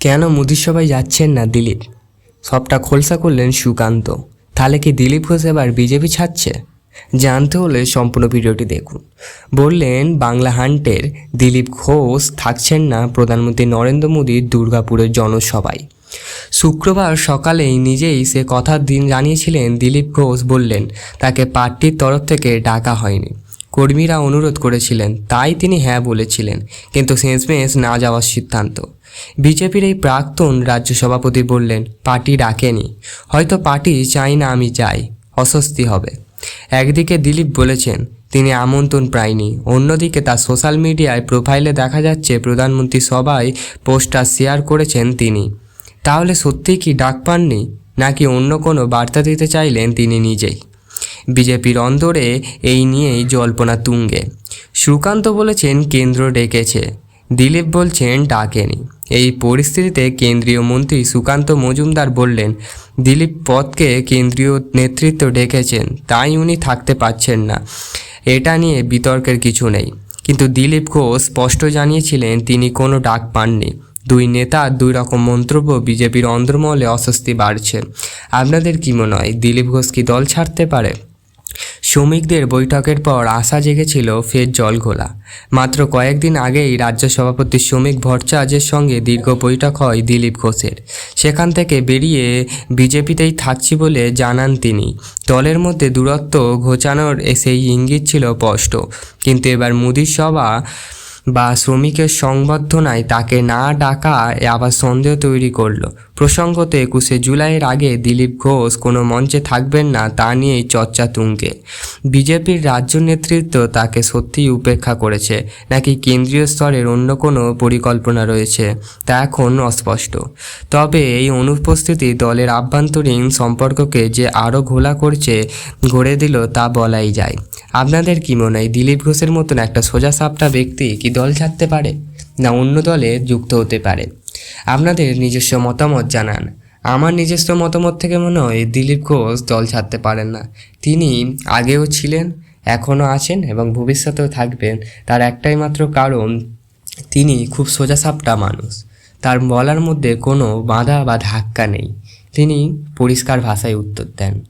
কেন মোদির সবাই যাচ্ছেন না দিলীপ? সবটা খোলসা করলেন সুকান্ত। তাহলে কি দিলীপ ঘোষ এবার বিজেপি ছাড়ছে? জানতে হলে সম্পূর্ণ ভিডিওটি দেখুন। বললেন, বাংলা হান্টের দিলীপ ঘোষ থাকছেন না প্রধানমন্ত্রী নরেন্দ্র মোদীর দুর্গাপুরের জনসভায়। শুক্রবার সকালেই নিজেই সে কথার দিন জানিয়েছিলেন দিলীপ ঘোষ বললেন, তাকে পার্টির তরফ থেকে ডাকা হয়নি। কর্মীরা অনুরোধ করেছিলেন, তাই তিনি হ্যাঁ বলেছিলেন, কিন্তু শেষমেশ না যাওয়ার সিদ্ধান্ত। বিজেপির এই প্রাক্তন রাজ্য সভাপতি বললেন, পার্টি ডাকেনি। হয়তো পার্টি চাই না আমি যাই, অস্বস্তি হবে। একদিকে দিলীপ বলেছেন, তিনি আমন্ত্রণ পায়নি। অন্যদিকে তার সোশ্যাল মিডিয়ায় প্রোফাইলে দেখা যাচ্ছে, প্রধানমন্ত্রী সবাই পোস্টার শেয়ার করেছেন তিনি। তাহলে সত্যিই কি ডাক পাননি? নাকি অন্য কোনো বার্তা দিতে চাইলেন তিনি নিজেই? বিজেপির অন্দরে এই নিয়েই জল্পনা তুঙ্গে। সুকান্ত বলেছেন, কেন্দ্র ডেকেছে। দিলীপ বলছেন, ডাকেনি। এই পরিস্থিতিতে কেন্দ্রীয় মন্ত্রী সুকান্ত মজুমদার বললেন, দিলীপ পদকে কেন্দ্রীয় নেতৃত্ব ডেকেছেন, তাই উনি থাকতে পারছেন না। এটা নিয়ে বিতর্কের কিছু নেই। কিন্তু দিলীপ ঘোষ স্পষ্ট জানিয়েছিলেন, তিনি কোনো ডাক পাননি। দুই নেতার দুই রকম মন্তব্য বিজেপির অন্দরমহলে অস্বস্তি বাড়ছে। আপনাদের কি মনে হয়, দিলীপ ঘোষ কি দল ছাড়তে পারে? শ্রমিকদের বৈঠকের পর আশা জেগেছিল ফের জল ঘোলা। মাত্র কয়েকদিন আগেই রাজ্য সভাপতি শ্রমিক ভট্টাচার্যের সঙ্গে দীর্ঘ বৈঠক হয় দিলীপ ঘোষের। সেখান থেকে বেরিয়ে বিজেপিতেই থাকছি বলে জানান তিনি। দলের মধ্যে দূরত্ব ঘোচানোর সেই ইঙ্গিত ছিল স্পষ্ট। কিন্তু এবার মোদির সভা বা শ্রমিকের সংবর্ধনায় তাকে না ডাকা আবার সন্দেহ তৈরি করল। প্রসঙ্গত একুশে জুলাইয়ের আগে দিলীপ ঘোষ কোনো মঞ্চে থাকবেন না তা নিয়েই চর্চা তুঙ্গে। বিজেপির রাজ্য নেতৃত্ব তাকে সত্যিই উপেক্ষা করেছে। নাকি কেন্দ্রীয় স্তরের অন্য কোনো পরিকল্পনা রয়েছে, তা এখন অস্পষ্ট। তবে এই অনুপস্থিতি দলের আভ্যন্তরীণ সম্পর্ককে যে আরও ঘোলা করছে, গড়ে দিল তা বলাই যায়। আপনাদের কি মনে হয়, দিলীপ ঘোষের মতন একটা সোজা সাপটা ব্যক্তি কি দল ছাড়তে পারে? না অন্য দলে যুক্ত হতে পারে? আপনাদের নিজস্ব মতামত জানান। আমার নিজস্ব মতামত থেকে মনে হয় দিলীপ ঘোষ দল ছাড়তে পারেন না। তিনি আগেও ছিলেন, এখনও আছেন এবং ভবিষ্যতেও থাকবেন। তার একটাই মাত্র কারণ, তিনি খুব সোজাসাপটা মানুষ। তার বলার মধ্যে কোনো বাঁধা বা ধাক্কা নেই। তিনি পরিষ্কার ভাষায় উত্তর দেন।